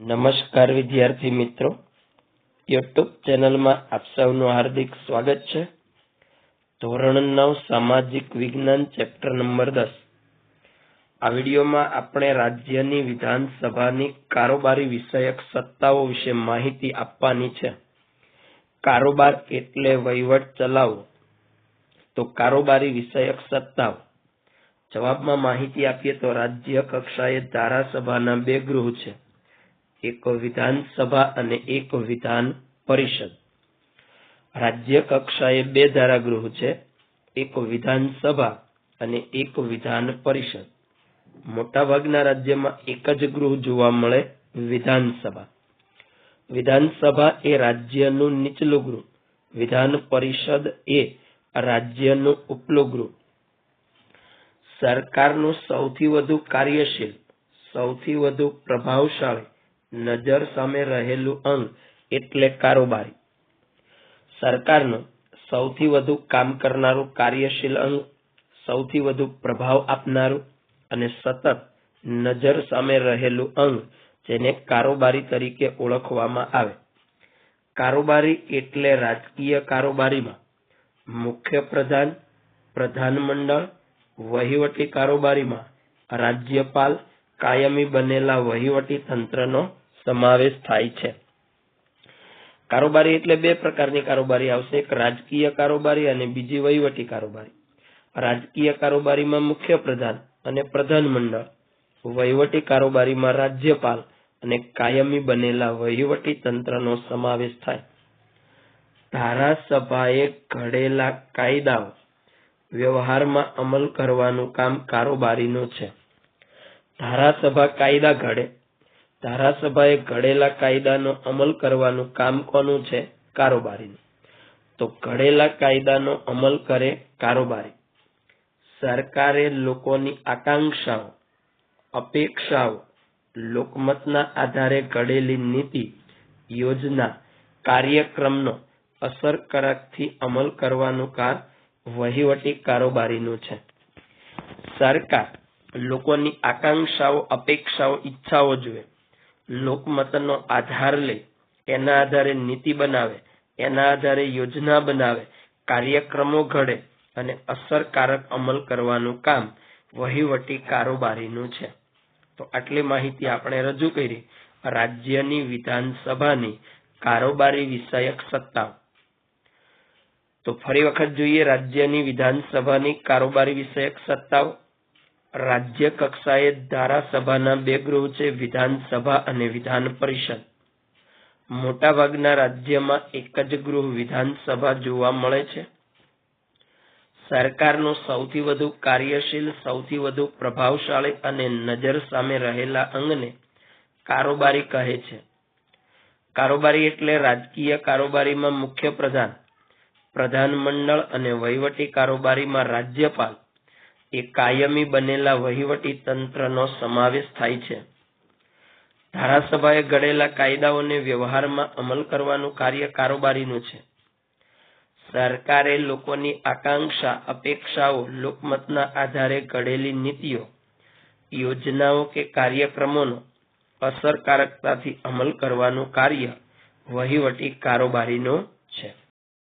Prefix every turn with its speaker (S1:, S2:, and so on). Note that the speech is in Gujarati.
S1: નમસ્કાર વિદ્યાર્થી મિત્રો. યુટ્યુબ ચેનલમાં આપ સૌનું હાર્દિક સ્વાગત છે. ધોરણ નવ, સામાજિક વિજ્ઞાન, ચેપ્ટર નંબર દસ. આ વિડીયોમાં આપણે રાજ્યની વિધાનસભાની કારોબારી વિષયક સત્તાઓ વિશે માહિતી આપવાની છે. કારોબાર એટલે વહીવટ ચલાવવો તો કારોબારી વિષયક સત્તાઓ. જવાબમાં માહિતી આપીએ તો રાજ્ય કક્ષાએ ધારાસભાના બે ગૃહ છે. એક વિધાનસભા અને એક વિધાન પરિષદ. રાજ્ય કક્ષાએ બે ધારાગૃહ છે એક વિધાનસભા અને એક વિધાન પરિષદ. મોટાભાગના રાજ્યમાં એક જ ગૃહ જોવા મળે વિધાનસભા. વિધાનસભા એ રાજ્યનું નીચલું ગૃહ, વિધાન પરિષદ એ રાજ્યનું ઉપલું ગૃહ. સરકારનું સૌથી વધુ કાર્યશીલ, સૌથી વધુ પ્રભાવશાળી નજર સામે રહેલું અંગ એટલે કારોબારી. સરકારનો સૌથી વધુ કામ કરનારું કાર્યશીલ અંગ, સૌથી વધુ પ્રભાવ આપનારું અને સતત નજર સામે રહેલું અંગ જેને કારોબારી તરીકે ઓળખવામાં આવે. કારોબારી એટલે રાજકીય કારોબારીમાં મુખ્ય પ્રધાન, પ્રધાનમંડળ, વહીવટી કારોબારીમાં રાજ્યપાલ કાયમી બનેલા વહીવટી તંત્રનો સમાવેશ થાય છે. કારોબારી એટલે બે પ્રકારની કારોબારી આવશે. એક રાજકીય કારોબારી અને બીજી વહીવટી કારોબારી. રાજકીય કારોબારીમાં મુખ્ય પ્રધાન અને પ્રધાનમંડળ વહીવટી કારોબારીમાં રાજ્યપાલ અને કાયમી બનેલા વહીવટી તંત્રનો સમાવેશ થાય. ધારાસભાએ ઘડેલા કાયદાઓ વ્યવહારમાં અમલ કરવાનું કામ કારોબારીનું છે. ધારાસભા કાયદા ઘડે ધારાસભાએ ઘડેલા કાયદાનો અમલ કરવાનું કામ કોનું છે? કારોબારીનું. તો ઘડેલા કાયદાનો અમલ કરે કારોબારી. સરકારે લોકોની આકાંક્ષાઓ, અપેક્ષાઓ, લોકમતના આધારે ઘડેલી નીતિ, યોજના, કાર્યક્રમનો અસરકારકથી અમલ કરવાનું કામ વહીવટી કારોબારીનું છે. સરકાર લોકોની આકાંક્ષાઓ, અપેક્ષાઓ, ઈચ્છાઓ જુએ. લોકમતનો આધાર લે, એના આધારે નીતિ બનાવે, એના આધારે યોજના બનાવે, કાર્યક્રમો ઘડે અને અસરકારક અમલ કરવાનું કામ વહીવટી કારોબારીનું છે. તો આટલી માહિતી આપણે રજૂ કરી. રાજ્યની વિધાનસભાની કારોબારી વિષયક સત્તાઓ. તો ફરી વખત જોઈએ રાજ્યની વિધાનસભાની કારોબારી વિષયક સત્તાઓ. રાજ્ય કક્ષાએ ધારાસભાના બે ગૃહ છે, વિધાનસભા અને વિધાન પરિષદ. મોટાભાગના રાજ્યમાં એક જ ગૃહ વિધાનસભા જોવા મળે છે. સરકારનું સૌથી વધુ કાર્યશીલ, સૌથી વધુ પ્રભાવશાળી અને નજર સામે રહેલા અંગને કારોબારી કહે છે. કારોબારી એટલે રાજકીય કારોબારીમાં મુખ્ય પ્રધાન પ્રધાનમંડળ અને વહીવટી કારોબારીમાં રાજ્યપાલ. એ કાયમી બનેલા વહીવટી તંત્રનો સમાવેશ થાય છે. ધારાસભાએ ઘડેલા કાયદાઓને વ્યવહારમાં અમલ કરવાનું કાર્ય કારોબારીનું છે. સરકારે લોકોની આકાંક્ષા, અપેક્ષાઓ, લોકમતના આધારે ઘડેલી નીતિઓ, યોજનાઓ કે કાર્યક્રમોનો અસરકારકતાથી અમલ કરવાનું કાર્ય વહીવટી કારોબારીનું છે.